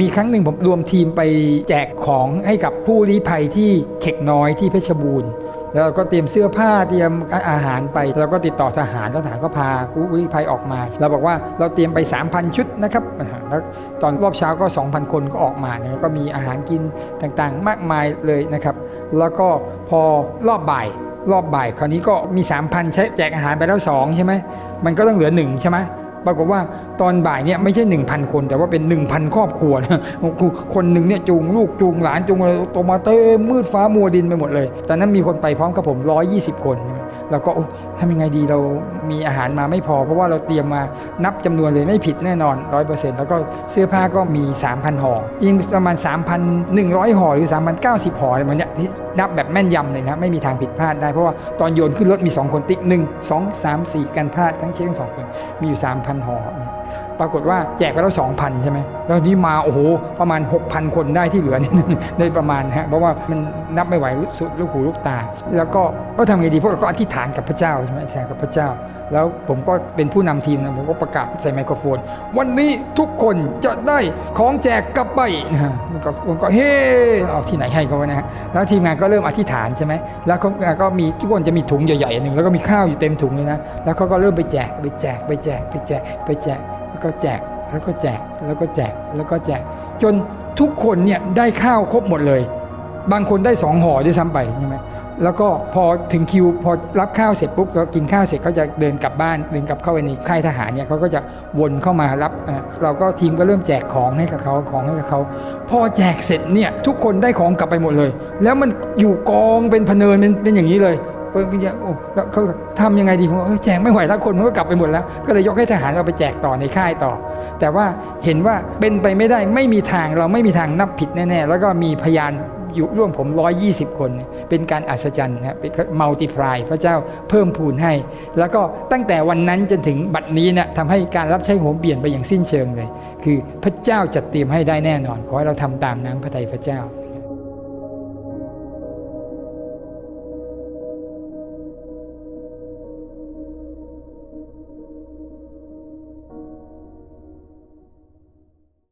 มีครั้งหนึ่งผมรวมทีมไปแจกของให้กับผู้ลี้ภัยที่เข็กน้อยที่เพชรบูรณ์แล้วก็เตรียมเสื้อผ้าเตรียมอาหารไปเราก็ติดต่อทหารทหารก็พาผู้ลี้ภัยออกมา เราบอกว่าเราเตรียมไป 3,000 ชุดนะครับแล้วตอนรอบเช้าก็ 2,000 คนก็ออกมาเนี่ยก็มีอาหารกินต่างๆ มากมายเลยนะครับ แล้วก็พอรอบบ่ายรอบบ่ายคราวนี้ก็มี 3,000 ใช้แจกอาหารไปแล้ว 2 ใช่ไหมมันก็ต้องเหลือ 1 ใช่ไหม ปรากฏว่าตอนบ่ายเนี่ยไม่ใช่ 1,000 คน แต่ว่าเป็น 1,000 ครอบครัวนะคนหนึ่งเนี่ยจูงลูกจูงหลานจูงอะไรตมาเต็มมืดฟ้ามัวดินไปหมดเลยตอนนั้นมีคนไปพร้อมกับผม 120 คน ใช่ไหมแล้วก็โอ้ทำยังไงดีเรามีอาหารมาไม่พอ เพราะว่าเราเตรียมมานับจำนวนเลยไม่ผิดแน่นอน100%แล้วก็เสื้อผ้าก็มี 3,000ห่อยิงประมาณ 3,100ห่อหรือ 3,090ห่ออะไรแบบเนี้ยที่นับแบบแม่นยำเลยนะไม่มีทางผิดพลาดได้เพราะว่าตอนโยนขึ้นรถมี 2 คนติ๊กหนึ่งสองสามสี่กันพลาดทั้งเช็คทั้งสองคนมีอยู่ 3,000ห่อปรากฏว่าแจกไปแล้ว2,000 ใช่ไหมแล้วนี่มาโอ้โหประมาณ 6,000 คนได้ที่เหลือนี่ได้ประมาณฮะเพราะว่ามันนับไม่ไหวสุดลูกหูลูกตา แล้วก็ก็ทำไงดีพวกเราก็อธิษฐานกับพระเจ้าใช่ไหมอธิษฐานกับพระเจ้า แล้วผมก็เป็นผู้นำทีมนะผมก็ประกาศใส่ไมโครโฟน วันนี้ทุกคนจะได้ของแจกกลับไปนะฮะมันก็ผมก็เฮ้เอาที่ไหนให้เขาวะนะฮะแล้วทีมงานก็เริ่มอธิษฐานใช่ไหมแล้วเขาก็มีทุกคนจะมีถุงใหญ่ๆหนึ่งแล้วก็มีข้าวอยู่เต็มถุงเลยนะแล้วเขาก็เริ่มไปแจกไปแจกไปแจกไปแจกไปแจกแล้วก็แจกแล้วก็แจกแล้วก็แจกแล้วก็แจก จนทุกคนเนี่ยได้ข้าวครบหมดเลย บางคนได้สองห่อด้วยซ้ำไปใช่ไหม แล้วก็พอถึงคิวพอรับข้าวเสร็จปุ๊บก็กินข้าวเสร็จเขาจะเดินกลับบ้านเดินกลับเข้าไปในค่ายทหารเนี่ยเขาก็จะวนเข้ามารับเราก็ทีมก็เริ่มแจกของให้กับเขาของให้กับเขาพอแจกเสร็จเนี่ยทุกคนได้ของกลับไปหมดเลย แล้วมันอยู่กองเป็นพเนินเป็นเป็นอย่างนี้เลยเพิ่งจะโอ้แล้วเขาทำยังไงดีผมว่าเอ้ยแจกไม่ไหวแล้วคนมันก็กลับไปหมดแล้ว ก็เลยยกให้ทหารเอาไปแจกต่อในค่ายต่อ แต่ว่าเห็นว่าเป็นไปไม่ได้ไม่มีทางเราไม่มีทางนับผิดแน่ๆแล้วก็มีพยาน อยู่ร่วมผม 120 คนเนี่ยเป็นการอัศจรรย์นะครับเป็นมัลติพลายพระเจ้าเพิ่มพูนให้ แล้วก็ตั้งแต่วันนั้นจนถึงบัดนี้เนี่ยทำให้การรับใช้ผมเปลี่ยนไปอย่างสิ้นเชิงเลย คือพระเจ้าจัดเตรียมให้ได้แน่นอน ขอให้เราทำตามน้ำพระทัยพระเจ้า